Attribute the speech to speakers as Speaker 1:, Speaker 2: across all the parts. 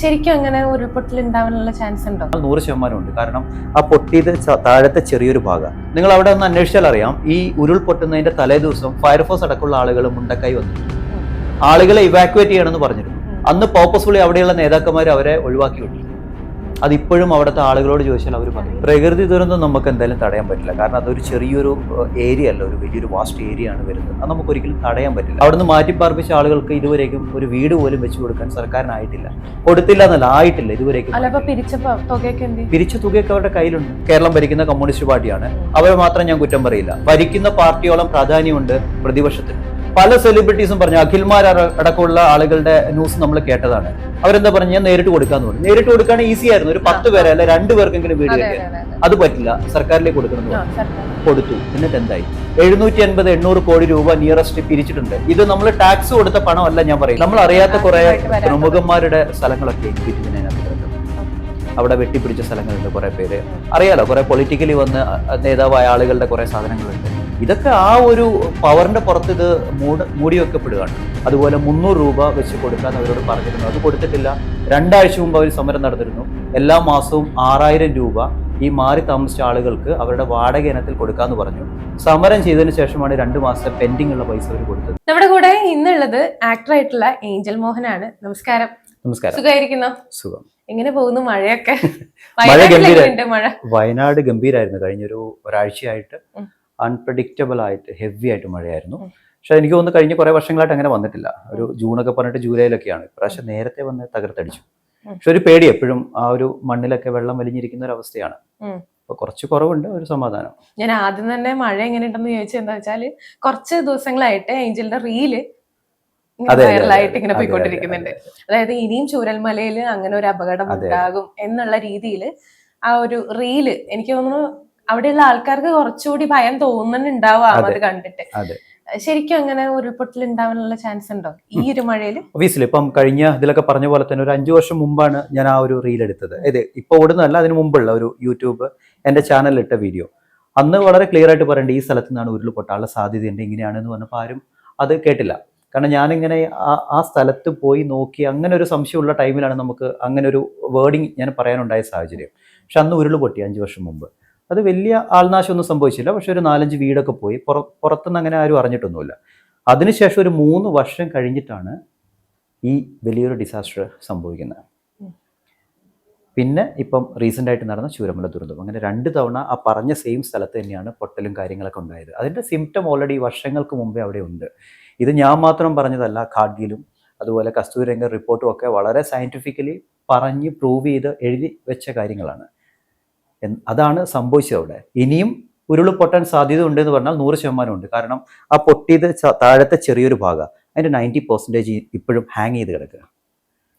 Speaker 1: ശരിക്കും അങ്ങനെ ഉരുൾപൊട്ടൽ ഉണ്ടാവാനുള്ള ചാൻസ് ഉണ്ടോ?
Speaker 2: നൂറ് ശതമാനം ഉണ്ട് കാരണം ആ പൊട്ടിയത് താഴത്തെ ചെറിയൊരു ഭാഗം. നിങ്ങൾ അവിടെ ഒന്ന് അന്വേഷിച്ചാൽ അറിയാം ഈ ഉരുൾപൊട്ടുന്നതിന്റെ തലേദിവസം തലേ ദിവസം ഫയർഫോഴ്സ് അടക്കമുള്ള ആളുകൾ മുണ്ടക്കായി വന്നിട്ടുണ്ട്. ആളുകളെ ഇവാക്യുവേറ്റ് ചെയ്യണമെന്ന് പറഞ്ഞിരുന്നു. അന്ന് പർപ്പസ്ഫുള്ളി അവിടെയുള്ള നേതാക്കന്മാർ അവരെ ഒഴിവാക്കി വിട്ടു അതിപ്പോഴും അവിടുത്തെ ആളുകളോട് ചോദിച്ചാൽ അവർ പറയും. പ്രകൃതി ദുരന്തം നമുക്ക് എന്തായാലും തടയാൻ പറ്റില്ല. കാരണം അതൊരു ചെറിയൊരു ഏരിയ അല്ല. ഒരു വലിയൊരു വാസ്റ്റ് ഏരിയ ആണ് വരുന്നത്. അത് നമുക്ക് ഒരിക്കലും തടയാൻ പറ്റില്ല. അവിടുന്ന് മാറ്റിപ്പാർപ്പിച്ച ആളുകൾക്ക് ഇതുവരേക്കും ഒരു വീട് പോലും വെച്ചു കൊടുക്കാൻ സർക്കാരിനായിട്ടില്ല. കൊടുത്തില്ല എന്നല്ല ആയിട്ടില്ല ഇതുവരേക്കും?
Speaker 1: പിരിച്ച തുകയൊക്കെ
Speaker 2: അവരുടെ കയ്യിലുണ്ട്. കേരളം ഭരിക്കുന്ന കമ്മ്യൂണിസ്റ്റ് പാർട്ടിയാണ്. അവരെ മാത്രം ഞാൻ കുറ്റം പറയില്ല. ഭരിക്കുന്ന പാർട്ടിയോളം പ്രാധാന്യമുണ്ട് പ്രതിപക്ഷത്തിന്. പല സെലിബ്രിറ്റീസും പറഞ്ഞു. അഖിൽമാർ അടക്കമുള്ള ആളുകളുടെ ന്യൂസ് നമ്മൾ കേട്ടതാണ്. അവരെന്താ പറഞ്ഞു? ഞാൻ നേരിട്ട് കൊടുക്കാന്ന് പറഞ്ഞു. നേരിട്ട് കൊടുക്കാൻ ഈസി ആയിരുന്നു. ഒരു പത്ത് പേരെ അല്ലെ രണ്ടു പേർക്കെങ്കിലും വീട്
Speaker 1: അതെ,
Speaker 2: പറ്റില്ല. സർക്കാരിലേക്ക് കൊടുക്കണം. കൊടുത്തു. എന്നിട്ട് എന്തായി? എഴുന്നൂറ്റി അൻപത് എണ്ണൂറ് കോടി രൂപ നിയറസ്റ്റ് പിരിച്ചിട്ടുണ്ട്. ഇത് നമ്മൾ ടാക്സ് കൊടുത്ത പണമല്ല ഞാൻ പറയും നമ്മൾ അറിയാത്ത കുറെ. പ്രമുഖന്മാരുടെ സ്ഥലങ്ങളൊക്കെ ഇതിനകത്ത്. അവിടെ വെട്ടിപ്പിടിച്ച സ്ഥലങ്ങളുണ്ട് കുറെ പേര്. അറിയാലോ കുറെ പൊളിറ്റിക്കലി വന്ന് നേതാവായ ആളുകളുടെ കുറെ സാധനങ്ങളുണ്ട്. ഇതൊക്കെ ആ ഒരു പവറിന്റെ പുറത്ത് ഇത് മൂട് മൂടി വെക്കപ്പെടുകയാണ്. അതുപോലെ മുന്നൂറ് രൂപ വെച്ച് കൊടുക്കാൻ അവരോട് പറഞ്ഞിരുന്നു. അത് കൊടുത്തിട്ടില്ല. രണ്ടാഴ്ച മുമ്പ് അവർ സമരം നടത്തിരുന്നു എല്ലാ മാസവും ആറായിരം രൂപ ഈ മാറി താമസിച്ച ആളുകൾക്ക് അവരുടെ വാടക ഇനത്തിൽ കൊടുക്കാന്ന് പറഞ്ഞു. സമരം ചെയ്തതിന് ശേഷമാണ് രണ്ട് മാസത്തെ പെൻഡിംഗ് ഉള്ള പൈസ അവർ കൊടുത്തത്.
Speaker 1: നമ്മുടെ കൂടെ ഇന്നുള്ളത് ആക്ടർ ആയിട്ടുള്ള ഏഞ്ചൽ മോഹനാണ്. നമസ്കാരം.
Speaker 2: നമസ്കാരം.
Speaker 1: സുഖമായിരിക്കുന്നു?
Speaker 2: സുഖം.
Speaker 1: എങ്ങനെ പോകുന്നു മഴയൊക്കെ?
Speaker 2: മഴ ഗംഭീര വയനാട് ഗംഭീരായിരുന്നു. കഴിഞ്ഞൊരു ഒരാഴ്ചയായിട്ട്. അൺപ്രഡിക്റ്റബിൾ ആയിട്ട് ഹെവി ആയിട്ട് മഴയായിരുന്നു. പക്ഷെ എനിക്ക് തോന്നുന്നു കഴിഞ്ഞ കുറെ വർഷങ്ങളായിട്ട് അങ്ങനെ വന്നിട്ടില്ല. ഒരു ജൂണൊക്കെ പറഞ്ഞിട്ട് ജൂലൈയിലൊക്കെയാണ്. ഇപ്രാവശ്യം നേരത്തെ വന്ന് തകർത്തടിച്ചു. പക്ഷെ ഒരു പേടി എപ്പോഴും ആ ഒരു മണ്ണിലൊക്കെ വെള്ളം വലിഞ്ഞിരിക്കുന്ന ഒരു അവസ്ഥയാണ്. അപ്പൊ കുറച്ച് കുറവുണ്ട് ഒരു സമാധാനം.
Speaker 1: ഞാൻ ആദ്യം തന്നെ മഴ എങ്ങനെയുണ്ടെന്ന് ചോദിച്ചത് എന്താ വെച്ചാൽ കുറച്ച് ദിവസങ്ങളായിട്ട് ഏഞ്ചലിന്റെ
Speaker 2: റീൽ
Speaker 1: വൈറലായിട്ട് ഇങ്ങനെ പോയിക്കൊണ്ടിരിക്കുന്നുണ്ട്. അതായത് ഇനിയും ചൂരൽമലയിൽ അങ്ങനെ ഒരു അപകടം ഉണ്ടാകും എന്നുള്ള രീതിയിൽ ആ ഒരു റീൽ എനിക്ക് തോന്നുന്നു അവിടെയുള്ള ആൾക്കാർക്ക് കുറച്ചുകൂടി ഭയം തോന്നുന്നുണ്ടാവും
Speaker 2: അതെ.
Speaker 1: കണ്ടിട്ട്. ശരിക്കും അങ്ങനെ ഉരുൾപൊട്ടൽ ഉണ്ടാവാനുള്ള ചാൻസ് ഉണ്ടോ? ഈ ഒരു മഴയിൽ
Speaker 2: ഒബിയസ്ലി ഇപ്പം കഴിഞ്ഞ ഇതിലൊക്കെ പറഞ്ഞ പോലെ തന്നെ ഒരു അഞ്ചു വർഷം മുമ്പാണ് ഞാൻ ആ ഒരു റീൽ എടുത്തത്. ഇത് ഇപ്പൊ ഓടുന്നതല്ല അതിന് മുമ്പുള്ള ഒരു യൂട്യൂബ് എന്റെ ചാനലിൽ ഇട്ട വീഡിയോ അന്ന് വളരെ ക്ലിയർ ആയിട്ട് പറയേണ്ടത് ഈ സ്ഥലത്ത് നിന്നാണ് ഉരുൾപൊട്ടാനുള്ള സാധ്യതയുണ്ട് ഇങ്ങനെയാണെന്ന് പറഞ്ഞപ്പോൾ ആരും അത് കേട്ടില്ല. കാരണം ഞാനിങ്ങനെ ആ ആ സ്ഥലത്ത് പോയി നോക്കി അങ്ങനെ ഒരു സംശയമുള്ള ടൈമിലാണ് നമുക്ക് അങ്ങനെ ഒരു വേർഡിങ് ഞാൻ പറയാനുണ്ടായ സാഹചര്യം. പക്ഷെ അന്ന് ഉരുൾ പൊട്ടി അഞ്ച് വർഷം മുമ്പ്. അത് വലിയ ആൾനാശമൊന്നും സംഭവിച്ചില്ല. പക്ഷെ ഒരു നാലഞ്ച് വീടൊക്കെ പോയി. പുറ പുറത്തുനിന്ന് അങ്ങനെ ആരും അറിഞ്ഞിട്ടൊന്നുമില്ല. അതിനുശേഷം ഒരു മൂന്ന് വർഷം കഴിഞ്ഞിട്ടാണ് ഈ വലിയൊരു ഡിസാസ്റ്റർ സംഭവിക്കുന്നത്. പിന്നെ ഇപ്പം റീസെന്റ് ആയിട്ട് നടന്ന ചൂരമല ദുരന്തം. അങ്ങനെ രണ്ട് തവണ ആ പറഞ്ഞ സെയിം സ്ഥലത്ത് തന്നെയാണ് പൊട്ടലും കാര്യങ്ങളൊക്കെ ഉണ്ടായത്. അതിന്റെ സിംറ്റം ഓൾറെഡി വർഷങ്ങൾക്ക് മുമ്പേ അവിടെ ഉണ്ട്. ഇത് ഞാൻ മാത്രം പറഞ്ഞതല്ല ഖാഡ്ഗിലും അതുപോലെ കസ്തൂരി രംഗ റിപ്പോർട്ടും ഒക്കെ വളരെ സയന്റിഫിക്കലി പറഞ്ഞ് പ്രൂവ് ചെയ്ത് എഴുതി വെച്ച കാര്യങ്ങളാണ്. അതാണ് സംഭവിച്ചത് അവിടെ. ഇനിയും ഉരുൾ പൊട്ടാൻ സാധ്യത ഉണ്ട് എന്ന് പറഞ്ഞാൽ നൂറ് ശതമാനം ഉണ്ട്. കാരണം ആ പൊട്ടിയത് താഴത്തെ ചെറിയൊരു ഭാഗം അതിന്റെ നയന്റി പെർസെന്റേജ് ഇപ്പോഴും ഹാങ് ചെയ്ത് കിടക്കുക.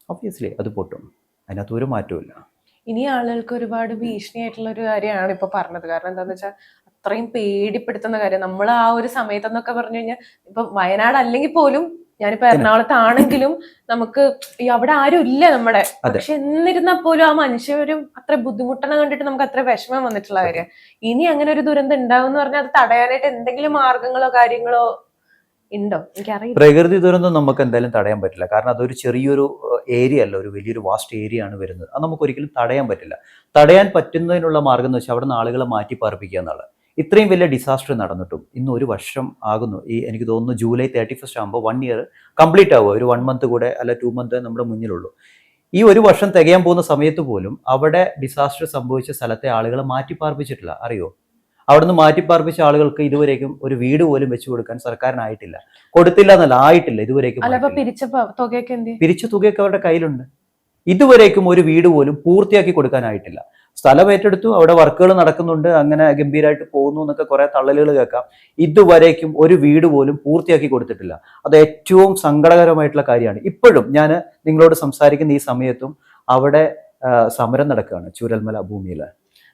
Speaker 2: ഒബ്വിയസ്ലി അത് പൊട്ടും. അതിനകത്ത് ഒരു മാറ്റവും
Speaker 1: ഇനി ആളുകൾക്ക് ഒരുപാട് ഭീഷണിയായിട്ടുള്ള ഒരു കാര്യമാണ് ഇപ്പൊ പറഞ്ഞത്. കാരണം എന്താണെന്ന് വെച്ചാൽ അത്രയും പേടിപ്പെടുത്തുന്ന കാര്യം. നമ്മൾ ആ ഒരു സമയത്തെന്നൊക്കെ പറഞ്ഞു കഴിഞ്ഞാൽ ഇപ്പൊ വയനാട് അല്ലെങ്കിൽ പോലും ഞാനിപ്പോ എറണാകുളത്താണെങ്കിലും നമുക്ക് അവിടെ ആരും ഇല്ല നമ്മുടെ. പക്ഷെ എന്നിരുന്നാൽ പോലും ആ മനുഷ്യരും അത്ര ബുദ്ധിമുട്ടണം കണ്ടിട്ട് നമുക്ക് അത്ര വിഷമം വന്നിട്ടുള്ള കാര്യം. ഇനി അങ്ങനെ ഒരു ദുരന്തം ഉണ്ടാവും എന്ന് പറഞ്ഞാൽ അത് തടയാനായിട്ട് എന്തെങ്കിലും മാർഗങ്ങളോ കാര്യങ്ങളോ ഉണ്ടോ? എനിക്കറിയില്ല.
Speaker 2: പ്രകൃതി ദുരന്തം നമുക്ക് എന്തായാലും തടയാൻ പറ്റില്ല. കാരണം അതൊരു ചെറിയൊരു ഏരിയ അല്ല. ഒരു വലിയൊരു വാസ്റ്റ് ഏരിയ ആണ് വരുന്നത്. അത് നമുക്ക് ഒരിക്കലും തടയാൻ പറ്റില്ല. തടയാൻ പറ്റുന്നതിനുള്ള മാർഗം എന്ന് വെച്ചാൽ അവിടെ നിന്ന് ആളുകളെ മാറ്റി പാർപ്പിക്കുക എന്നുള്ളത്. ഇത്രയും വലിയ ഡിസാസ്റ്റർ നടന്നിട്ടും ഇന്ന് ഒരു വർഷം ആകുന്നു. ഈ എനിക്ക് തോന്നുന്നു ജൂലൈ തേർട്ടി ഫസ്റ്റ് ആകുമ്പോൾ വൺ ഇയർ കംപ്ലീറ്റ് ആവുക. ഒരു വൺ മന്ത് കൂടെ അല്ല ടു മന്ത് നമ്മുടെ മുന്നിലുള്ളൂ. ഈ ഒരു വർഷം തികയാൻ പോകുന്ന സമയത്ത് പോലും അവിടെ ഡിസാസ്റ്റർ സംഭവിച്ച സ്ഥലത്തെ ആളുകളെ മാറ്റി പാർപ്പിച്ചിട്ടില്ല അറിയോ? അവിടുന്ന് മാറ്റി പാർപ്പിച്ച ആളുകൾക്ക് ഇതുവരേക്കും ഒരു വീട് പോലും വെച്ചു കൊടുക്കാൻ സർക്കാരിനായിട്ടില്ല. കൊടുത്തില്ല എന്നല്ല ആയിട്ടില്ല ഇതുവരേക്കും
Speaker 1: പിരിച്ച തുകയൊക്കെ
Speaker 2: അവരുടെ കയ്യിലുണ്ട്. ഇതുവരേക്കും ഒരു വീട് പോലും പൂർത്തിയാക്കി കൊടുക്കാനായിട്ടില്ല. സ്ഥലം ഏറ്റെടുത്തു അവിടെ വർക്കുകൾ നടക്കുന്നുണ്ട് അങ്ങനെ ഗംഭീരമായിട്ട് പോകുന്നു എന്നൊക്കെ കുറെ തള്ളലുകൾ കേൾക്കാം. ഇതുവരേക്കും ഒരു വീട് പോലും പൂർത്തിയാക്കി കൊടുത്തിട്ടില്ല. അത് ഏറ്റവും സങ്കടകരമായിട്ടുള്ള കാര്യമാണ്. ഇപ്പോഴും ഞാൻ നിങ്ങളോട് സംസാരിക്കുന്ന ഈ സമയത്തും അവിടെ സമരം നടക്കുകയാണ് ചൂരൽമല ഭൂമിയിൽ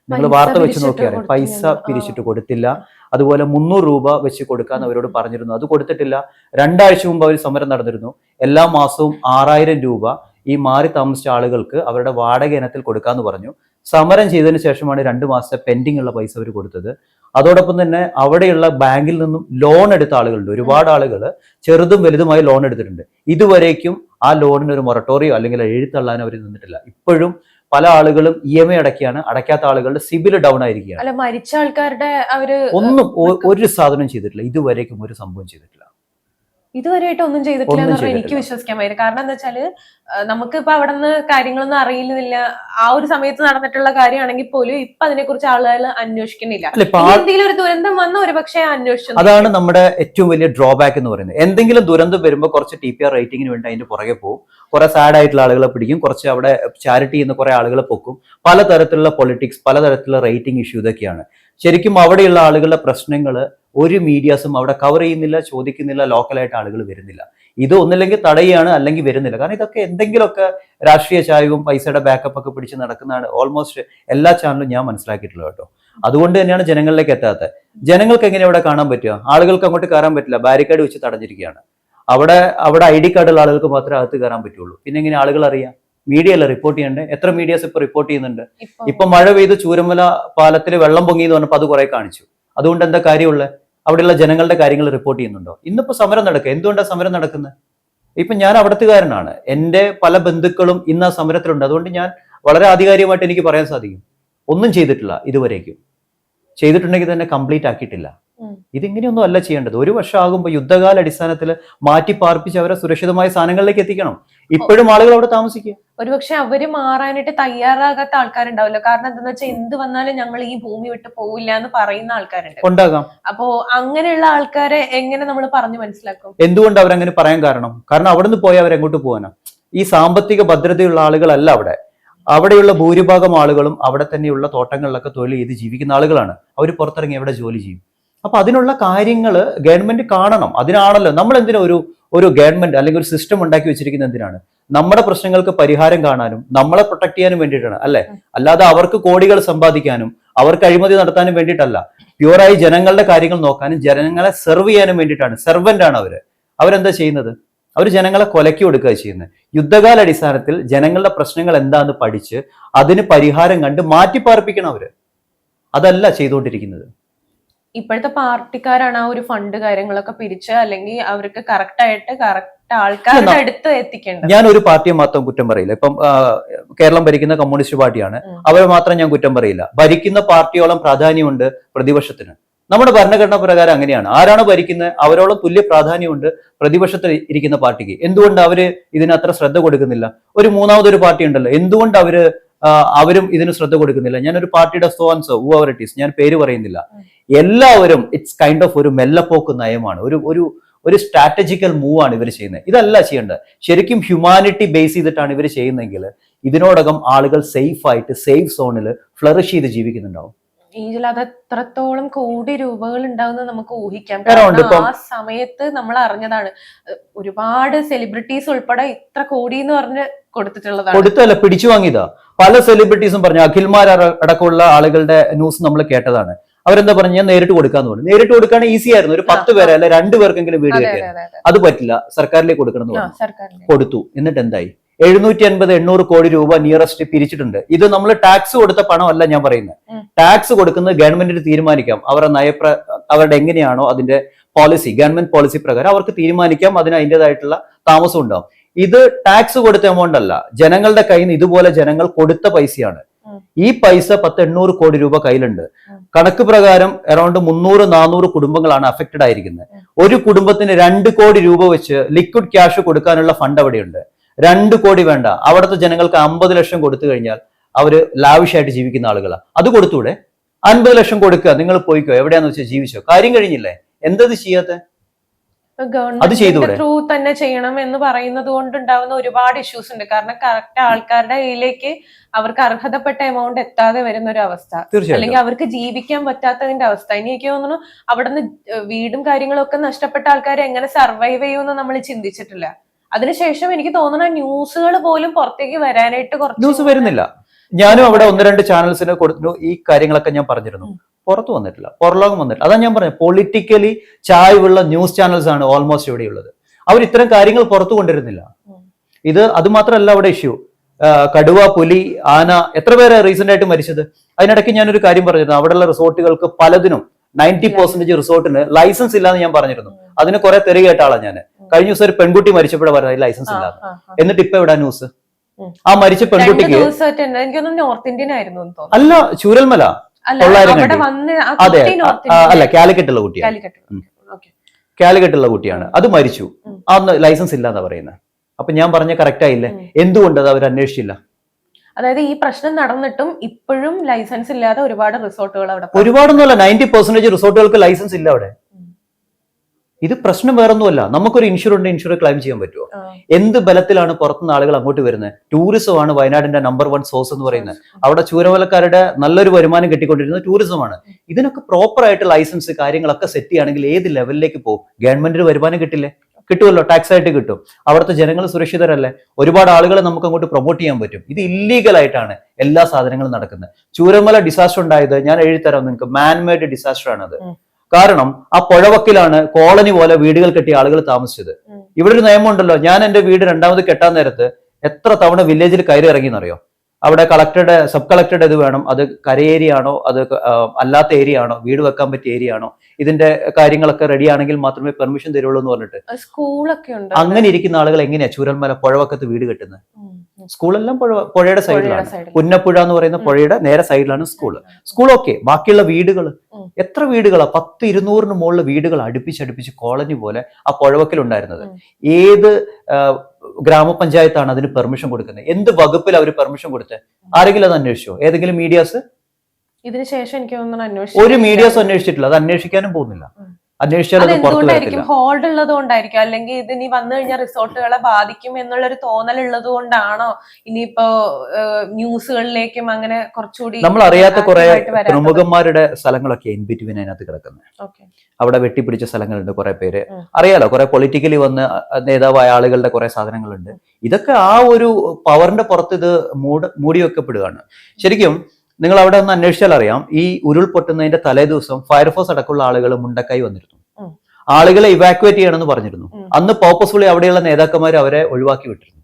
Speaker 2: നിങ്ങൾ വാർത്ത വെച്ച് നോക്കിയാൽ പൈസ പിരിച്ചിട്ട് കൊടുത്തില്ല. അതുപോലെ മുന്നൂറ് രൂപ വെച്ച് കൊടുക്കാൻ അവരോട് പറഞ്ഞിരുന്നു. അത് കൊടുത്തിട്ടില്ല. രണ്ടാഴ്ച മുമ്പ് അവർ സമരം നടന്നിരുന്നു. എല്ലാ മാസവും ആറായിരം രൂപ ഈ മാറി താമസിച്ച ആളുകൾക്ക് അവരുടെ വാടക ഇനത്തിൽ കൊടുക്കാന്ന് പറഞ്ഞു. സമരം ചെയ്തതിന് ശേഷമാണ് രണ്ട് മാസത്തെ പെൻഡിങ് ഉള്ള പൈസ അവർ കൊടുത്തത്. അതോടൊപ്പം തന്നെ അവിടെയുള്ള ബാങ്കിൽ നിന്നും ലോൺ എടുത്ത ആളുകളുണ്ട്. ഒരുപാട് ആളുകൾ ചെറുതും വലുതുമായി ലോൺ എടുത്തിട്ടുണ്ട്. ഇതുവരേക്കും ആ ലോണിന് ഒരു മൊറട്ടോറിയോ അല്ലെങ്കിൽ എഴുത്തള്ളാൻ അവർ നിന്നിട്ടില്ല. ഇപ്പോഴും പല ആളുകളും ഇ എം ഐ അടയ്ക്കാണ് അടയ്ക്കാത്ത ആളുകളുടെ സിബിൽ ഡൗൺ ആയിരിക്കുകയാണ്.
Speaker 1: മരിച്ച ആൾക്കാരുടെ അവർ
Speaker 2: ഒന്നും ഒരു സാധനം ചെയ്തിട്ടില്ല. ഇതുവരേക്കും ഒരു സംഭവം ചെയ്തിട്ടില്ല.
Speaker 1: ഇതുവരെയായിട്ട് ഒന്നും ചെയ്തിട്ടില്ല എന്ന് പറഞ്ഞാൽ എനിക്ക്. വിശ്വസിക്കാൻ പറ്റില്ല കാരണം എന്താ വെച്ചാൽ നമുക്ക് ഇപ്പൊ അവിടെ നിന്ന് കാര്യങ്ങളൊന്നും അറിയില്ല ആ ഒരു സമയത്ത് നടന്നിട്ടുള്ള കാര്യമാണെങ്കിൽ പോലും ഇപ്പൊ അതിനെ കുറിച്ച് ആളുകൾ അന്വേഷിക്കുന്നില്ല. എന്തെങ്കിലും ഒരു ദുരന്തം വന്ന ഒരു പക്ഷേ അന്വേഷിച്ചു
Speaker 2: അതാണ് നമ്മുടെ ഏറ്റവും വലിയ ഡ്രോബാക്ക് എന്ന് പറയുന്നത്. എന്തെങ്കിലും ദുരന്തം വരുമ്പോൾ കുറച്ച് ടി പി ആർ റേറ്റിംഗിന് വേണ്ടി അതിന്റെ പുറകെ പോകും കുറെ സാഡ് ആയിട്ടുള്ള ആളുകളെ പിടിക്കും. കുറച്ച് അവിടെ ചാരിറ്റി ചെയ്യുന്ന കുറെ ആളുകളെ പൊക്കും. പലതരത്തിലുള്ള പൊളിറ്റിക്സ് പലതരത്തിലുള്ള റേറ്റിംഗ് ഇഷ്യൂ ഇതൊക്കെയാണ്. ശരിക്കും അവിടെയുള്ള ആളുകളുടെ പ്രശ്നങ്ങൾ ഒരു മീഡിയാസും അവിടെ കവർ ചെയ്യുന്നില്ല ചോദിക്കുന്നില്ല ലോക്കലായിട്ട് ആളുകൾ വരുന്നില്ല. ഇത് ഒന്നില്ലെങ്കിൽ തടയുകയാണ് അല്ലെങ്കിൽ വരുന്നില്ല. കാരണം ഇതൊക്കെ എന്തെങ്കിലുമൊക്കെ രാഷ്ട്രീയ ചായവും പൈസയുടെ ബാക്കപ്പ് ഒക്കെ പിടിച്ച് നടക്കുന്നതാണ് ഓൾമോസ്റ്റ് എല്ലാ ചാനലും ഞാൻ മനസ്സിലാക്കിയിട്ടുള്ളത് കേട്ടോ. അതുകൊണ്ട് തന്നെയാണ് ജനങ്ങളിലേക്ക് എത്താത്തത്. ജനങ്ങൾക്ക് എങ്ങനെ അവിടെ കാണാൻ പറ്റുക? ആളുകൾക്ക് അങ്ങോട്ട് കയറാൻ പറ്റില്ല. ബാരിക്കേഡ് വെച്ച് തടഞ്ഞിരിക്കുകയാണ്. അവിടെ അവിടെ ഐ ഡി കാർഡുള്ള ആളുകൾക്ക് മാത്രമേ അകത്ത് കയറാൻ പറ്റുള്ളൂ. പിന്നെ എങ്ങനെ ആളുകൾ അറിയാം? മീഡിയ അല്ല റിപ്പോർട്ട് ചെയ്യേണ്ടത് എത്ര മീഡിയാസ് ഇപ്പൊ റിപ്പോർട്ട് ചെയ്യുന്നുണ്ട്?
Speaker 1: ഇപ്പൊ
Speaker 2: മഴ പെയ്ത് ചൂരമല പാലത്തിൽ വെള്ളം പൊങ്ങി എന്ന് പറഞ്ഞപ്പോൾ അത് കുറെ കാണിച്ചു. അതുകൊണ്ട് എന്താ കാര്യമുള്ളത് അവിടെയുള്ള ജനങ്ങളുടെ കാര്യങ്ങൾ റിപ്പോർട്ട് ചെയ്യുന്നുണ്ടോ? ഇന്നിപ്പോ സമരം നടക്കുക എന്തുകൊണ്ടാണ് സമരം നടക്കുന്നത് ഇപ്പൊ ഞാൻ അവിടത്തുകാരനാണ്. എന്റെ പല ബന്ധുക്കളും ഇന്ന് ആ സമരത്തിലുണ്ട്. അതുകൊണ്ട് ഞാൻ വളരെ ആധികാരികമായിട്ട് എനിക്ക് പറയാൻ സാധിക്കും. ഒന്നും ചെയ്തിട്ടില്ല ഇതുവരേക്കും. ചെയ്തിട്ടുണ്ടെങ്കിൽ തന്നെ കംപ്ലീറ്റ് ആക്കിയിട്ടില്ല. ഇതിങ്ങനെയൊന്നും അല്ല ചെയ്യേണ്ടത്. ഒരു വർഷം ആകുമ്പോൾ യുദ്ധകാല അടിസ്ഥാനത്തിൽ മാറ്റി പാർപ്പിച്ച് അവരെ സുരക്ഷിതമായ സ്ഥാനങ്ങളിലേക്ക് എത്തിക്കണം. ഇപ്പോഴും ആളുകൾ അവിടെ താമസിക്കുക.
Speaker 1: ഒരുപക്ഷെ അവർ മാറാനായിട്ട് തയ്യാറാകാത്ത ആൾക്കാരുണ്ടാവില്ല കാരണം എന്താണെന്ന് വെച്ചാൽ എന്ത് വന്നാലും ഞങ്ങൾ ഈ ഭൂമി വിട്ട് പോവില്ല എന്ന് പറയുന്ന ആൾക്കാരുണ്ട്.
Speaker 2: ഉണ്ടാകാം.
Speaker 1: അപ്പോ അങ്ങനെയുള്ള ആൾക്കാരെ എങ്ങനെ നമ്മൾ പറഞ്ഞു മനസ്സിലാക്കും?
Speaker 2: എന്തുകൊണ്ട് അവരങ്ങനെ പറയാൻ കാരണം? കാരണം അവിടെ നിന്ന് പോയി അവരെങ്ങോട്ട് പോകാനാ ഈ സാമ്പത്തിക ഭദ്രതയുള്ള ആളുകളല്ല അവിടെ. അവിടെയുള്ള ഭൂരിഭാഗം ആളുകളും അവിടെ തന്നെയുള്ള തോട്ടങ്ങളിലൊക്കെ തൊഴിൽ ചെയ്ത് ജീവിക്കുന്ന ആളുകളാണ്. അവർ പുറത്തിറങ്ങി എവിടെ ജോലി ചെയ്യും. അപ്പൊ അതിനുള്ള കാര്യങ്ങൾ ഗവൺമെന്റ് കാണണം. അതിനാണല്ലോ നമ്മൾ എന്തിനാ ഒരു ഒരു ഗവൺമെന്റ് അല്ലെങ്കിൽ ഒരു സിസ്റ്റം ഉണ്ടാക്കി വെച്ചിരിക്കുന്നത് എന്തിനാണ്? നമ്മുടെ പ്രശ്നങ്ങൾക്ക് പരിഹാരം കാണാനും നമ്മളെ പ്രൊട്ടക്ട് ചെയ്യാനും വേണ്ടിയിട്ടാണ് അല്ലെ? അല്ലാതെ അവർക്ക് കോടികൾ സമ്പാദിക്കാനും അവർക്ക് അഴിമതി നടത്താനും വേണ്ടിയിട്ടല്ല. പ്യുവറായി ജനങ്ങളുടെ കാര്യങ്ങൾ നോക്കാനും ജനങ്ങളെ സെർവ് ചെയ്യാനും വേണ്ടിയിട്ടാണ്. സെർവന്റ് ആണ് അവർ. അവരെന്താ ചെയ്യുന്നത്? അവർ ജനങ്ങളെ കൊലക്കി കൊടുക്കുക ചെയ്യുന്നത്. യുദ്ധകാല അടിസ്ഥാനത്തിൽ ജനങ്ങളുടെ പ്രശ്നങ്ങൾ എന്താണെന്ന് പഠിച്ച് അതിന് പരിഹാരം കണ്ട് മാറ്റിപ്പാർപ്പിക്കണം അവർ. അതല്ല ചെയ്തുകൊണ്ടിരിക്കുന്നത്.
Speaker 1: ഇപ്പോഴത്തെ പാർട്ടിക്കാരാണ് ആ ഒരു ഫണ്ട് കാര്യങ്ങളൊക്കെ പിരിച്ച് അല്ലെങ്കിൽ അവർക്ക് കറക്റ്റ് ആയിട്ട് കറക്റ്റ് ആൾക്കാരുടെ അടുത്ത് എത്തിക്കേണ്ടത്.
Speaker 2: ഞാൻ ഒരു പാർട്ടിയെ മാത്രം കുറ്റം പറയില്ല. ഇപ്പം കേരളം ഭരിക്കുന്ന കമ്മ്യൂണിസ്റ്റ് പാർട്ടിയാണ്. അവരെ മാത്രം ഞാൻ കുറ്റം പറയില്ല. ഭരിക്കുന്ന പാർട്ടിയോളം പ്രാധാന്യമുണ്ട് പ്രതിപക്ഷത്തിന്. നമ്മുടെ ഭരണഘടന പ്രകാരം അങ്ങനെയാണ്. ആരാണ് ഭരിക്കുന്നത് അവരോളം തുല്യ പ്രാധാന്യമുണ്ട് പ്രതിപക്ഷത്തിൽ ഇരിക്കുന്ന പാർട്ടിക്ക്. എന്തുകൊണ്ട് അവർ ഇതിന് അത്ര ശ്രദ്ധ കൊടുക്കുന്നില്ല? ഒരു മൂന്നാമതൊരു പാർട്ടി ഉണ്ടല്ലോ. എന്തുകൊണ്ട് അവർ അവരും ഇതിന് ശ്രദ്ധ കൊടുക്കുന്നില്ല. ഞാൻ ഒരു പാർട്ടിയുടെ സോൻസോ അവർ ഇറ്റ് ഈസ് ഞാൻ പേര് പറയുന്നില്ല. എല്ലാവരും ഇറ്റ്സ് കൈൻഡ് ഓഫ് ഒരു മെല്ലപ്പോക്ക് നയമാണ്. ഒരു ഒരു ഒരു സ്ട്രാറ്റജിക്കൽ മൂവ് ആണ് ഇവർ ചെയ്യുന്നത്. ഇതല്ല ചെയ്യേണ്ടത്. ശരിക്കും ഹ്യൂമാനിറ്റി ബേസ് ചെയ്തിട്ടാണ് ഇവർ ചെയ്യുന്നതെങ്കിൽ ഇതിനോടകം ആളുകൾ സേഫ് ആയിട്ട് സേഫ് സോണിൽ ഫ്ലറിഷ് ചെയ്ത് ജീവിക്കുന്നുണ്ടാവും.
Speaker 1: ഇതിൽ അത് എത്രത്തോളം കോടി രൂപകൾ ഉണ്ടാവുന്ന നമുക്ക് ഊഹിക്കാം. കാരണം ആ സമയത്ത് നമ്മൾ അറിഞ്ഞതാണ് ഒരുപാട് സെലിബ്രിറ്റീസ് ഉൾപ്പെടെ ഇത്ര കോടി എന്ന് പറഞ്ഞ് കൊടുത്തിട്ടുള്ളതാണ്.
Speaker 2: കൊടുത്തല്ല പിടിച്ചു വാങ്ങിയതാ. പല സെലിബ്രിറ്റീസും പറഞ്ഞു അഖിൽമാർ അടക്കമുള്ള ആളുകളുടെ ന്യൂസ് നമ്മൾ കേട്ടതാണ്. അവരെന്താ പറഞ്ഞു ഞാൻ നേരിട്ട് കൊടുക്കാന്ന് പറഞ്ഞു. നേരിട്ട് കൊടുക്കാൻ ഈസി ആയിരുന്നു ഒരു പത്ത് പേരെ അല്ലെ രണ്ടു പേർക്കെങ്കിലും വീട് കിട്ടിയത്
Speaker 1: അതെ
Speaker 2: പറ്റില്ല സർക്കാരിലേക്ക് കൊടുക്കണം എന്ന് പറഞ്ഞു. കൊടുത്തു. എന്നിട്ട് എന്തായി? എഴുന്നൂറ്റി അൻപത് എണ്ണൂറ് കോടി രൂപ നിയറസ്റ്റ് പിരിച്ചിട്ടുണ്ട്. ഇത് നമ്മൾ ടാക്സ് കൊടുത്ത പണമല്ല ഞാൻ പറയുന്നത്. ടാക്സ് കൊടുക്കുന്നത് ഗവൺമെന്റിന് തീരുമാനിക്കാം. അവരുടെ നയപ്ര അവരുടെ എങ്ങനെയാണോ അതിന്റെ പോളിസി ഗവൺമെന്റ് പോളിസി പ്രകാരം അവർക്ക് തീരുമാനിക്കാം. അതിന് അതിന്റെതായിട്ടുള്ള താമസം ഉണ്ടാവും. ഇത് ടാക്സ് കൊടുത്ത എമൗണ്ട് അല്ല. ജനങ്ങളുടെ കയ്യിൽ നിന്ന് ഇതുപോലെ ജനങ്ങൾ കൊടുത്ത പൈസയാണ്. ഈ പൈസ പത്ത് എണ്ണൂറ് കോടി രൂപ കയ്യിലുണ്ട്. കണക്ക് പ്രകാരം അറൌണ്ട് മുന്നൂറ് നാനൂറ് കുടുംബങ്ങളാണ് അഫക്റ്റഡ് ആയിരിക്കുന്നത്. ഒരു കുടുംബത്തിന് രണ്ട് കോടി രൂപ വെച്ച് ലിക്വിഡ് ക്യാഷ് കൊടുക്കാനുള്ള ഫണ്ട് അവിടെയുണ്ട്. രണ്ട് കോടി വേണ്ട. അവിടുത്തെ ജനങ്ങൾക്ക് അമ്പത് ലക്ഷം കൊടുത്തു കഴിഞ്ഞാൽ അവർ ലാവിഷായിട്ട് ജീവിക്കുന്ന ആളുകളാണ് അത് കൊടുത്തൂടെ? അൻപത് ലക്ഷം കൊടുക്കുക. നിങ്ങൾ പോയിക്കോ. എവിടെയാന്ന് വെച്ചാൽ ജീവിച്ചോ? കാര്യം കഴിഞ്ഞില്ലേ? എന്തത് ചെയ്യാത്ത? അത് ചെയ്തൂടെ?
Speaker 1: ത്രൂ തന്നെ ചെയ്യണം എന്ന് പറയുന്നത് കൊണ്ട് ഉണ്ടാവുന്ന ഒരുപാട് ഇഷ്യൂസ് ഉണ്ട്. കാരണം കറക്റ്റ് ആൾക്കാരുടെ കയ്യിലേക്ക് അവർക്ക് അർഹതപ്പെട്ട എമൗണ്ട് എത്താതെ വരുന്ന ഒരു അവസ്ഥ അല്ലെങ്കിൽ അവർക്ക് ജീവിക്കാൻ പറ്റാത്തതിന്റെ അവസ്ഥ. ഇനി എനിക്ക് തോന്നുന്നു അവിടുന്ന് വീടും കാര്യങ്ങളും ഒക്കെ നഷ്ടപ്പെട്ട ആൾക്കാരെ എങ്ങനെ സർവൈവ് ചെയ്യുമെന്ന് നമ്മൾ ചിന്തിച്ചിട്ടില്ല. അതിനുശേഷം എനിക്ക് തോന്നുന്ന ന്യൂസുകൾ പോലും പുറത്തേക്ക് വരാനായിട്ട് കുറച്ച്
Speaker 2: ന്യൂസ് വരുന്നില്ല. ഞാനും അവിടെ ഒന്ന് രണ്ട് ചാനൽസിന് കൊടുത്തു ഈ കാര്യങ്ങളൊക്കെ ഞാൻ പറഞ്ഞിരുന്നു. പുറത്തു വന്നിട്ടില്ല. പുറലോകം വന്നിട്ടില്ല. അതാ ഞാൻ പറഞ്ഞത്. പൊളിറ്റിക്കലി ചായവുള്ള ന്യൂസ് ചാനൽസ് ആണ് ഓൾമോസ്റ്റ് ഇവിടെയുള്ളത് അവർ ഇത്തരം കാര്യങ്ങൾ പുറത്തു കൊണ്ടിരുന്നില്ല ഇത് അതുമാത്രമല്ല അവിടെ ഇഷ്യൂ കടുവ പുലി ആന എത്ര പേരെ റീസെന്റ് ആയിട്ട് മരിച്ചത്? അതിനിടയ്ക്ക് ഞാനൊരു കാര്യം പറഞ്ഞിരുന്നു. അവിടെയുള്ള റിസോർട്ടുകൾക്ക് പലതിനും നയന്റി പെർസെന്റേജ് റിസോർട്ടിന് ലൈസൻസ് ഇല്ലാന്ന് ഞാൻ പറഞ്ഞിരുന്നു. അതിന് കുറെ തെറി കേട്ട ആളാണ് ഞാൻ കഴിഞ്ഞ ദിവസം ഒരു പെൺകുട്ടി മരിച്ചപ്പോഴാണ് പറഞ്ഞത് ലൈസൻസ് ഇല്ല
Speaker 1: ആ, ആ.
Speaker 2: എന്നിട്ട് ഇപ്പൊ എവിടെ ന്യൂസ് ആ മരിച്ച പെൺകുട്ടിക്ക്
Speaker 1: നോർത്ത് ഇന്ത്യൻ ആയിരുന്നു
Speaker 2: അല്ല ചൂരൽമല. അതെ അല്ല കാലിക്കറ്റുള്ള കുട്ടിയാണ്. കാലിക്കറ്റുള്ള കുട്ടിയാണ്. അത് മരിച്ചു.
Speaker 1: ആ
Speaker 2: അന്ന് ലൈസൻസ് ഇല്ലാന്നാ പറയുന്നത് അപ്പൊ ഞാൻ പറഞ്ഞ കറക്റ്റ് ആയില്ലേ? എന്തുകൊണ്ട് അത് അവർ അന്വേഷിച്ചില്ല
Speaker 1: അതായത് ഈ പ്രശ്നം നടന്നിട്ടും ഇപ്പോഴും ലൈസൻസ് ഇല്ലാതെ ഒരുപാട് റിസോർട്ടുകൾ അവിടെ
Speaker 2: ഒരുപാടൊന്നുമല്ല നയന്റി പെർസെന്റേജ് റിസോർട്ടുകൾക്ക് ലൈസൻസ് ഇല്ല അവിടെ. ഇത് പ്രശ്നം വേറൊന്നുമല്ല. നമുക്കൊരു ഇൻഷുർ ഉണ്ട് ഇൻഷുർ ക്ലെയിം ചെയ്യാൻ പറ്റുമോ എന്ത് ബലത്തിലാണ് പുറത്തുനിന്ന് ആളുകൾ അങ്ങോട്ട് വരുന്നത്? ടൂറിസമാണ് വയനാടിന്റെ നമ്പർ വൺ സോഴ്സ് എന്ന് പറയുന്നത്. അവിടെ ചൂരമലക്കാരുടെ നല്ലൊരു വരുമാനം കിട്ടിക്കൊണ്ടിരുന്നത് ടൂറിസമാണ് ഇതിനൊക്കെ പ്രോപ്പർ ആയിട്ട് ലൈസൻസ് കാര്യങ്ങളൊക്കെ സെറ്റ് ചെയ്യുകയാണെങ്കിൽ ഏത് ലെവലിലേക്ക് പോകും? ഗവൺമെന്റിന് വരുമാനം കിട്ടില്ലേ? കിട്ടുമല്ലോ ടാക്സ് ആയിട്ട് കിട്ടും. അവിടുത്തെ ജനങ്ങൾ സുരക്ഷിതരല്ലേ? ഒരുപാട് ആളുകളെ നമുക്ക് അങ്ങോട്ട് പ്രൊമോട്ട് ചെയ്യാൻ പറ്റും. ഇത് ഇല്ലീഗൽ ആയിട്ടാണ് എല്ലാ സാധനങ്ങളും നടക്കുന്നത്. ചൂരമല ഡിസാസ്റ്റർ ഉണ്ടായത് ഞാൻ എഴുതിത്തരാം നിങ്ങൾക്ക്. മാൻമേഡ് ഡിസാസ്റ്റർ ആണത്. കാരണം ആ പുഴവക്കിലാണ് കോളനി പോലെ വീടുകൾ കെട്ടിയ ആളുകൾ താമസിച്ചത്. ഇവിടെ ഒരു നിയമമുണ്ടല്ലോ ഞാൻ എന്റെ വീട് രണ്ടാമത് കെട്ടാൻ നേരത്ത് എത്ര തവണ വില്ലേജിൽ കയറി ഇറങ്ങി എന്നറിയോ? അവിടെ കളക്ടറുടെ സബ് കളക്ടറുടെ ഇത് വേണം. അത് കര ഏരിയ ആണോ? അത് അല്ലാത്ത ഏരിയ ആണോ? വീട് വെക്കാൻ പറ്റിയ ഏരിയ ആണോ? ഇതിന്റെ കാര്യങ്ങളൊക്കെ റെഡി ആണെങ്കിൽ മാത്രമേ പെർമിഷൻ തരുള്ളൂ എന്ന് പറഞ്ഞിട്ട്.
Speaker 1: സ്കൂളൊക്കെ ഉണ്ട്.
Speaker 2: അങ്ങനെ ഇരിക്കുന്ന ആളുകൾ എങ്ങനെയാ ചൂരൽമല പുഴവക്കത്ത് വീട് കെട്ടുന്നത്. സ്കൂളെല്ലാം പുഴ പുഴയുടെ സൈഡിലാണ് പുന്നപ്പുഴ എന്ന് പറയുന്ന പുഴയുടെ നേരെ സൈഡിലാണ് സ്കൂൾ സ്കൂൾ ഓക്കെ ബാക്കിയുള്ള വീടുകൾ എത്ര വീടുകളാ? പത്ത് ഇരുന്നൂറിന് മുകളിൽ വീടുകൾ അടുപ്പിച്ചടുപ്പിച്ച് കോളനി പോലെ ആ പുഴവക്കിൽ ഉണ്ടായിരുന്നത് ഏത് ഗ്രാമപഞ്ചായത്താണ് അതിന് പെർമിഷൻ കൊടുക്കുന്നത്. എന്ത് വകുപ്പിൽ അവർ പെർമിഷൻ കൊടുത്തത് ആരെങ്കിലും അത് അന്വേഷിച്ചോ? ഏതെങ്കിലും മീഡിയാസ്
Speaker 1: ഇതിനുശേഷം എനിക്ക് തോന്നുന്നു
Speaker 2: ഒരു മീഡിയാസ് അന്വേഷിച്ചിട്ടില്ല. അത് അന്വേഷിക്കാനും പോകുന്നില്ല. അന്വേഷിച്ചാൽ
Speaker 1: അത്
Speaker 2: അത് പുറത്തു വരത്തില്ല.
Speaker 1: ഹോൾഡ് ഉള്ളത് കൊണ്ടായിരിക്കും അല്ലെങ്കിൽ ഇത് ഇനി വന്നു കഴിഞ്ഞാൽ റിസോർട്ടുകളെ ബാധിക്കും എന്നുള്ളൊരു തോന്നൽ ഉള്ളത് കൊണ്ടാണോ ഇനിയിപ്പോ ന്യൂസുകളിലേക്കും അങ്ങനെ കുറച്ചുകൂടി
Speaker 2: നമ്മൾ അറിയാത്ത കുറെ? പ്രമുഖന്മാരുടെ സ്ഥലങ്ങളൊക്കെ ഇൻ ബിറ്റ്വീൻ അതിനകത്ത് കിടക്കുന്നത്. അവിടെ വെട്ടിപ്പിടിച്ച സ്ഥലങ്ങളുണ്ട് കുറെ പേര്. അറിയാലോ കുറെ പൊളിറ്റിക്കലി വന്ന് നേതാവായ ആളുകളുടെ കുറെ സാധനങ്ങളുണ്ട്. ഇതൊക്കെ ആ ഒരു പവറിന്റെ പുറത്ത് ഇത് മൂട് മൂടി വെക്കപ്പെടുകയാണ് ശരിക്കും നിങ്ങൾ അവിടെ ഒന്ന് അന്വേഷിച്ചാൽ അറിയാം. ഈ ഉരുൾപൊട്ടുന്നതിന്റെ തലേ ദിവസം ഫയർഫോഴ്സ് അടക്കമുള്ള ആളുകൾ മുണ്ടക്കായി വന്നിരുന്നു. ആളുകളെ ഇവാക്യുവേറ്റ് ചെയ്യണമെന്ന് പറഞ്ഞിരുന്നു. അന്ന് പർപ്പസ്ഫുള്ളി അവിടെയുള്ള നേതാക്കന്മാർ അവരെ ഒഴിവാക്കി വിട്ടിരുന്നു.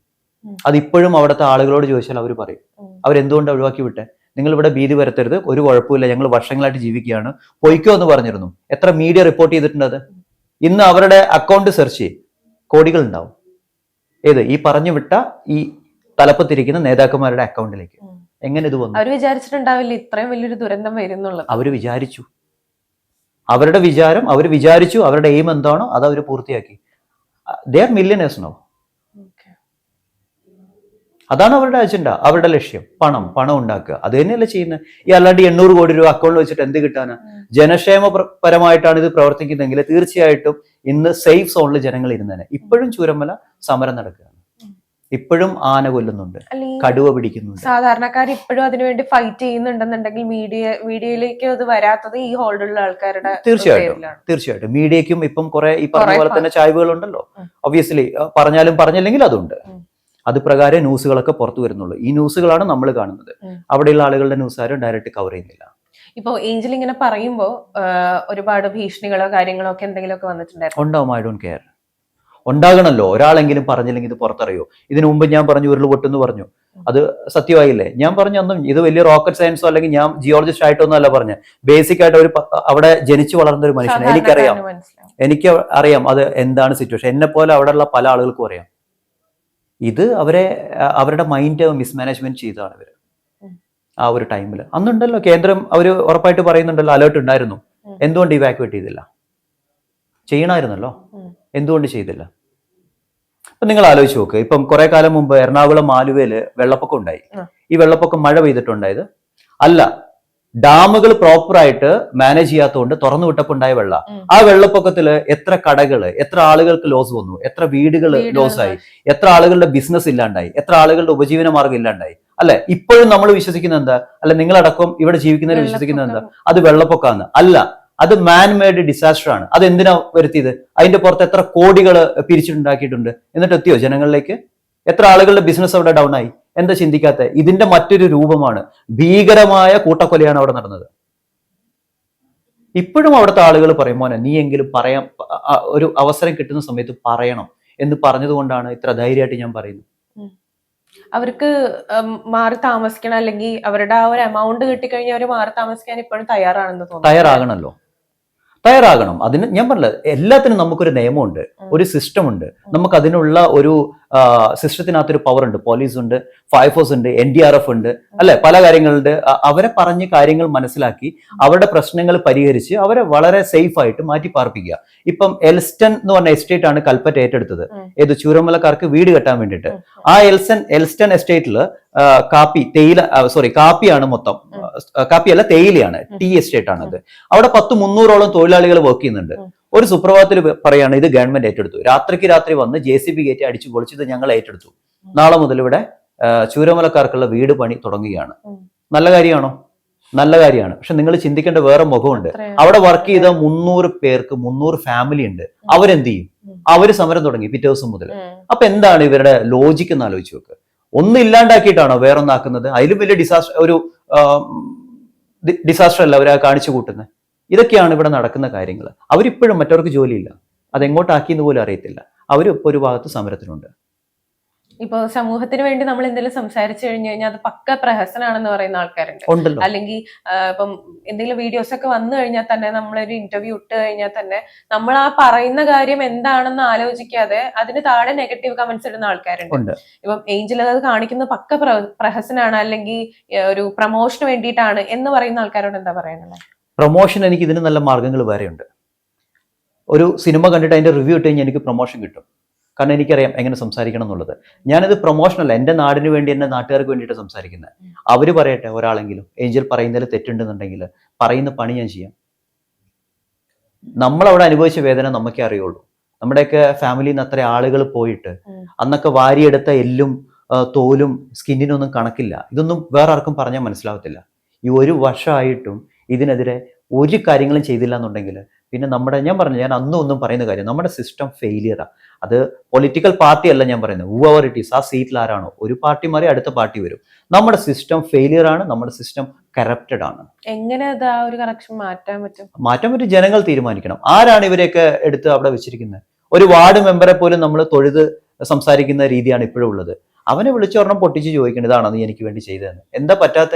Speaker 2: അതിപ്പോഴും അവിടുത്തെ ആളുകളോട് ചോദിച്ചാൽ അവർ പറയും. അവരെന്തുകൊണ്ട് ഒഴിവാക്കി വിട്ടെ? നിങ്ങൾ ഇവിടെ ഭീതി വരുത്തരുത് ഒരു കുഴപ്പമില്ല ഞങ്ങൾ വർഷങ്ങളായിട്ട് ജീവിക്കുകയാണ്. പൊയ്ക്കോ എന്ന് പറഞ്ഞിരുന്നു. എത്ര മീഡിയ റിപ്പോർട്ട് ചെയ്തിട്ടുണ്ട് അത്? ഇന്ന് അവരുടെ അക്കൗണ്ട് സെർച്ച് ചെയ്യും. കോടികൾ ഉണ്ടാവും. ഏത്? ഈ പറഞ്ഞു വിട്ട ഈ തലപ്പത്തിരിക്കുന്ന നേതാക്കന്മാരുടെ അക്കൗണ്ടിലേക്ക്. എങ്ങനെ ഇത് വന്നു?
Speaker 1: അവർ വിചാരിച്ചിട്ടുണ്ടാവില്ല ഇത്രയും വലിയൊരു ദുരന്തം വരുന്നുള്ളത്.
Speaker 2: അവർ വിചാരിച്ചു. അവരുടെ വിചാരം അവർ വിചാരിച്ചു അവരുടെ എയിം എന്താണോ അത് അവർ പൂർത്തിയാക്കി. They are millionaires no. അതാണ് അവരുടെ അജണ്ട അവരുടെ ലക്ഷ്യം. പണം പണം ഉണ്ടാക്കുക. അത് തന്നെയല്ലേ ചെയ്യുന്നത്? ഈ അല്ലാണ്ട് എണ്ണൂറ് കോടി രൂപ അക്കൗണ്ട് വെച്ചിട്ട് എന്ത് കിട്ടാനാ?
Speaker 1: ജനക്ഷേമ
Speaker 2: ജനക്ഷേമപരമായിട്ടാണ് ഇത് പ്രവർത്തിക്കുന്നതെങ്കിൽ തീർച്ചയായിട്ടും ഇന്ന് സേഫ് സോണിൽ ജനങ്ങൾ ഇരുന്നേനെ. ഇപ്പോഴും ചൂരമല സമരം നടക്കുകയാണ്.
Speaker 1: ഉം.
Speaker 2: ഇപ്പോഴും ആന കൊല്ലുന്നുണ്ട്. കടുവ പിടിക്കുന്നുണ്ട്.
Speaker 1: സാധാരണക്കാർ ഇപ്പോഴും അതിനുവേണ്ടി ഫൈറ്റ് ചെയ്യുന്നുണ്ടെന്നുണ്ടെങ്കിൽ മീഡിയ മീഡിയയിലേക്ക് അത് വരാത്തത് ഈ ഹോൾഡുള്ള ആൾക്കാരുടെ
Speaker 2: തീർച്ചയായിട്ടും. തീർച്ചയായിട്ടും. മീഡിയക്കും ഇപ്പം കുറെ ഈ പറഞ്ഞ പോലെ തന്നെ ചായ്വുകൾ
Speaker 1: ഉണ്ടല്ലോ.
Speaker 2: ഒബ്വിയസ്ലി പറഞ്ഞാലും പറഞ്ഞില്ലെങ്കിൽ അതുണ്ട്. അത് പ്രകാരം ന്യൂസുകളൊക്കെ പുറത്തു വരുന്നുള്ളൂ. ഈ ന്യൂസുകളാണ് നമ്മൾ കാണുന്നത്. അവിടെയുള്ള ആളുകളുടെ ന്യൂസ് ആരും ഡയറക്റ്റ് കവർ ചെയ്യുന്നില്ല.
Speaker 1: ഇപ്പൊ ഏഞ്ചൽ ഇങ്ങനെ പറയുമ്പോ ഒരുപാട് ഭീഷണികളോ കാര്യങ്ങളോ ഒക്കെ എന്തെങ്കിലുമൊക്കെ വന്നിട്ടുണ്ടായിരുന്നു.
Speaker 2: ഉണ്ടാവും ഐ ഡോണ്ട് കെയർ ഉണ്ടാകണല്ലോ ഒരാളെങ്കിലും പറഞ്ഞില്ലെങ്കിൽ ഇത് പുറത്തറിയോ? ഇതിനു മുമ്പ് ഞാൻ പറഞ്ഞു ഉരുൾ പൊട്ടെന്ന് പറഞ്ഞു. അത് സത്യമായില്ലേ? ഞാൻ പറഞ്ഞു അന്നും ഇത് വലിയ റോക്കറ്റ് സയൻസോ അല്ലെങ്കിൽ ഞാൻ ജിയോളജിസ്റ്റ് ആയിട്ടൊന്നും അല്ല പറഞ്ഞ ബേസിക് ആയിട്ട് ഒരു അവിടെ ജനിച്ചു വളർന്ന ഒരു മനുഷ്യൻ എനിക്കറിയാം. എനിക്ക് അറിയാം അത് എന്താണ് സിറ്റുവേഷൻ എന്നെ പോലെ അവിടെയുള്ള പല ആളുകൾക്കും അറിയാം. ഇത് അവരെ അവരുടെ മൈൻഡ് മിസ്മാനേജ്മെന്റ് ചെയ്തതാണ്
Speaker 1: ഇവർ.
Speaker 2: ആ ഒരു ടൈമിൽ അന്നുണ്ടല്ലോ കേന്ദ്രം അവർ ഉറപ്പായിട്ട് പറയുന്നുണ്ടല്ലോ അലേർട്ട് ഉണ്ടായിരുന്നു. എന്തുകൊണ്ട് ഇവാക്യുവേറ്റ് ചെയ്തില്ല? ചെയ്യണമായിരുന്നല്ലോ. എന്തുകൊണ്ട് ചെയ്തില്ല? അപ്പൊ നിങ്ങൾ ആലോചിച്ച് നോക്ക്. ഇപ്പം കുറെ കാലം മുമ്പ് എറണാകുളം ആലുവയിൽ വെള്ളപ്പൊക്കം ഉണ്ടായി. ഈ വെള്ളപ്പൊക്കം മഴ പെയ്തിട്ടുണ്ടായത്? അല്ല. ഡാമുകൾ പ്രോപ്പറായിട്ട് മാനേജ് ചെയ്യാത്തതുകൊണ്ട് തുറന്നു വിട്ടപ്പോൾ ഉണ്ടായ വെള്ള ആ വെള്ളപ്പൊക്കത്തിൽ എത്ര കടകൾ എത്ര ആളുകൾക്ക് ലോസ് വന്നു? എത്ര വീടുകൾ
Speaker 1: ലോസായി
Speaker 2: ലോസ് ആയി? എത്ര ആളുകളുടെ ബിസിനസ് ഇല്ലാണ്ടായി? എത്ര ആളുകളുടെ ഉപജീവന മാർഗം ഇല്ലാണ്ടായി? അല്ലെ? ഇപ്പോഴും നമ്മൾ വിശ്വസിക്കുന്നത് എന്താ? അല്ല നിങ്ങളടക്കം ഇവിടെ ജീവിക്കുന്നവർ വിശ്വസിക്കുന്നത് എന്താ? അത് വെള്ളപ്പൊക്കമാണ് അല്ല. അത് മാൻ മെയ്ഡ് ഡിസാസ്റ്റർ ആണ്. അത് എന്തിനാ വരുത്തിയത്? അതിന്റെ പുറത്ത് എത്ര കോടികൾ പിരിച്ചിട്ടുണ്ടാക്കിയിട്ടുണ്ട്? എന്നിട്ട് എത്തിയോ ജനങ്ങളിലേക്ക്? എത്ര ആളുകളുടെ ബിസിനസ് അവിടെ ഡൗൺ ആയി? എന്താ ചിന്തിക്കാത്ത? ഇതിന്റെ മറ്റൊരു രൂപമാണ്. ഭീകരമായ കൂട്ടക്കൊലയാണ് അവിടെ നടന്നത്. ഇപ്പോഴും അവിടുത്തെ ആളുകൾ പറയും മോനെ നീ എങ്കിലും പറയാം ഒരു അവസരം കിട്ടുന്ന സമയത്ത് പറയണം എന്ന് പറഞ്ഞതുകൊണ്ടാണ് ഇത്ര ധൈര്യമായിട്ട് ഞാൻ പറയുന്നത്.
Speaker 1: അവർക്ക് മാറി താമസിക്കണം അല്ലെങ്കിൽ അവരുടെ ആ ഒരു എമൗണ്ട് കിട്ടിക്കഴിഞ്ഞാൽ അവർ മാറി താമസിക്കാൻ ഇപ്പോഴും തയ്യാറാണെന്ന് തോന്നുന്നു.
Speaker 2: തയ്യാറാകണമല്ലോ തയ്യാറാകണം. അതിന് ഞാൻ പറഞ്ഞില്ല എല്ലാത്തിനും നമുക്കൊരു നിയമമുണ്ട് ഒരു സിസ്റ്റം ഉണ്ട് നമുക്ക് അതിനുള്ള ഒരു സിസ്റ്റത്തിനകത്തൊരു പവർ ഉണ്ട് പോലീസ് ഉണ്ട് ഫയർഫോഴ്സ് ഉണ്ട് എൻ ഡി ആർ എഫ് ഉണ്ട് അല്ലെ? പല കാര്യങ്ങളുണ്ട്. അവരെ പറഞ്ഞ് കാര്യങ്ങൾ മനസ്സിലാക്കി അവരുടെ പ്രശ്നങ്ങൾ പരിഹരിച്ച് അവരെ വളരെ സേഫ് ആയിട്ട് മാറ്റി പാർപ്പിക്കുക. ഇപ്പം എൽസ്റ്റൻ എന്ന് പറഞ്ഞ എസ്റ്റേറ്റ് ആണ് കൽപ്പറ്റ ഏറ്റെടുത്തത്. ഏത് ചൂരമലക്കാർക്ക് വീട് കെട്ടാൻ വേണ്ടിയിട്ട്. ആ എൽസൺ എൽസ്റ്റൺ എസ്റ്റേറ്റിൽ കാപ്പി തേയില സോറി കാപ്പിയാണ് മൊത്തം. കാപ്പിയല്ല തേയിലയാണ്. ടീ എസ്റ്റേറ്റ് ആണത്. അവിടെ പത്ത് മുന്നൂറോളം തൊഴിലാളികൾ വർക്ക് ചെയ്യുന്നുണ്ട്. ഒരു സുപ്രഭാതത്തിൽ പറയാണ് ഇത് ഗവൺമെന്റ് ഏറ്റെടുത്തു. രാത്രിക്ക് രാത്രി വന്ന് ജെ സി ബി കയറ്റി അടിച്ചു പൊളിച്ച് ഇത് ഞങ്ങൾ ഏറ്റെടുത്തു. നാളെ മുതൽ ഇവിടെ ചൂരമലക്കാർക്കുള്ള വീട് പണി തുടങ്ങുകയാണ്. നല്ല കാര്യമാണോ? നല്ല കാര്യമാണ്. പക്ഷെ നിങ്ങൾ ചിന്തിക്കേണ്ട വേറെ മുഖമുണ്ട്. അവിടെ വർക്ക് ചെയ്ത മുന്നൂറ് പേർക്ക് മുന്നൂറ് ഫാമിലി ഉണ്ട്. അവരെന്ത് ചെയ്യും. അവർ സമരം തുടങ്ങി പിറ്റേ ദിവസം മുതൽ. അപ്പൊ എന്താണ് ഇവരുടെ ലോജിക്ക് എന്ന് ആലോചിച്ച് നോക്ക്. ഒന്നും ഇല്ലാണ്ടാക്കിയിട്ടാണോ വേറൊന്നാക്കുന്നത്? അതിലും വലിയ ഡിസാസ്റ്റർ ഒരു ഡിസാസ്റ്റർ അല്ല അവരെ കാണിച്ചു കൂട്ടുന്നത്. ഇതൊക്കെയാണ് ഇവിടെ നടക്കുന്ന കാര്യങ്ങൾ അവരിപ്പോഴും മറ്റവർക്ക് ജോലിയില്ല. അതെങ്ങോട്ടാക്കിയെന്ന് പോലും അറിയത്തില്ല. അവരും ഇപ്പോൾ ഒരു ഭാഗത്ത് സമരത്തിനുണ്ട്.
Speaker 1: ഇപ്പൊ സമൂഹത്തിന് വേണ്ടി നമ്മൾ എന്തെങ്കിലും സംസാരിച്ചു കഴിഞ്ഞു കഴിഞ്ഞാൽ അത് പക്ക പ്രഹസനാണെന്ന് പറയുന്ന ആൾക്കാരുണ്ട്. അല്ലെങ്കിൽ ഇപ്പം എന്തെങ്കിലും വീഡിയോസ് ഒക്കെ വന്നു കഴിഞ്ഞാൽ തന്നെ നമ്മളൊരു ഇന്റർവ്യൂ ഇട്ട് കഴിഞ്ഞാൽ തന്നെ നമ്മൾ ആ പറയുന്ന കാര്യം എന്താണെന്ന് ആലോചിക്കാതെ അതിന് താഴെ നെഗറ്റീവ് കമന്റ്സ് ഇടുന്ന ആൾക്കാരുണ്ട്.
Speaker 2: ഉണ്ട്.
Speaker 1: ഇപ്പം ഏഞ്ചൽ അത് കാണിക്കുന്ന പക്ക പ്ര- പ്രഹസനാണ് അല്ലെങ്കിൽ ഒരു പ്രൊമോഷന് വേണ്ടിയിട്ടാണ് എന്ന് പറയുന്ന ആൾക്കാരോട് എന്താ പറയാനുള്ളത്?
Speaker 2: പ്രൊമോഷൻ എനിക്ക് ഇതിന് നല്ല മാർഗങ്ങൾ വേറെയുണ്ട്. ഒരു സിനിമ കണ്ടിട്ട് അതിന്റെ റിവ്യൂ ഇട്ട് കഴിഞ്ഞാൽ എനിക്ക് പ്രൊമോഷൻ കിട്ടും. കാരണം എനിക്കറിയാം എങ്ങനെ സംസാരിക്കണം എന്നുള്ളത്. ഞാനിത് പ്രൊമോഷനല്ല എന്റെ നാടിന് വേണ്ടി എന്റെ നാട്ടുകാർക്ക് വേണ്ടിയിട്ട് സംസാരിക്കുന്നത്. അവർ പറയട്ടെ ഒരാളെങ്കിലും ഏഞ്ചൽ പറയുന്നതിൽ തെറ്റുണ്ടെന്നുണ്ടെങ്കിൽ പറയുന്ന പണി ഞാൻ ചെയ്യാം. നമ്മൾ അവിടെ അനുഭവിച്ച വേദന നമുക്കേ അറിയുള്ളൂ. നമ്മുടെയൊക്കെ ഫാമിലിയിൽ നിന്ന് അത്ര ആളുകൾ പോയിട്ട് അന്നൊക്കെ വാരിയെടുത്ത എല്ലും തോലും സ്കിന്നിനൊന്നും കണക്കില്ല. ഇതൊന്നും വേറെ ആർക്കും പറഞ്ഞാൽ മനസ്സിലാവത്തില്ല. ഈ ഒരു വർഷമായിട്ടും ഇതിനെതിരെ ഒരു കാര്യങ്ങളും ചെയ്തില്ല എന്നുണ്ടെങ്കിൽ പിന്നെ നമ്മുടെ ഞാൻ പറഞ്ഞു ഞാൻ അന്നും ഒന്നും പറയുന്ന കാര്യം നമ്മുടെ സിസ്റ്റം ഫെയിലിയറാ അത് പൊളിറ്റിക്കൽ പാർട്ടി അല്ല ഞാൻ പറയുന്നത്. ഹൂവർ ഇറ്റ് ഈസ് ആ സീറ്റിൽ ആരാണോ ഒരു പാർട്ടി മാറി അടുത്ത പാർട്ടി വരും. നമ്മുടെ സിസ്റ്റം ഫെയിലിയർ ആണ് നമ്മുടെ സിസ്റ്റം കറപ്റ്റഡ് ആണ്.
Speaker 1: എങ്ങനെ ഒരു കറക്ഷൻ മാറ്റാൻ പറ്റും?
Speaker 2: മാറ്റാൻ പറ്റും ജനങ്ങൾ തീരുമാനിക്കണം. ആരാണ് ഇവരെയൊക്കെ എടുത്ത് അവിടെ വെച്ചിരിക്കുന്നത്? ഒരു വാർഡ് മെമ്പറെ പോലും നമ്മൾ തൊഴുത് സംസാരിക്കുന്ന രീതിയാണ് ഇപ്പോഴും ഉള്ളത്. അവനെ വിളിച്ചു പറഞ്ഞാൽ പൊട്ടിച്ച് ചോദിക്കണം ഇതാണ് നീ എനിക്ക് വേണ്ടി ചെയ്തതെന്ന്. എന്താ പറ്റാത്ത?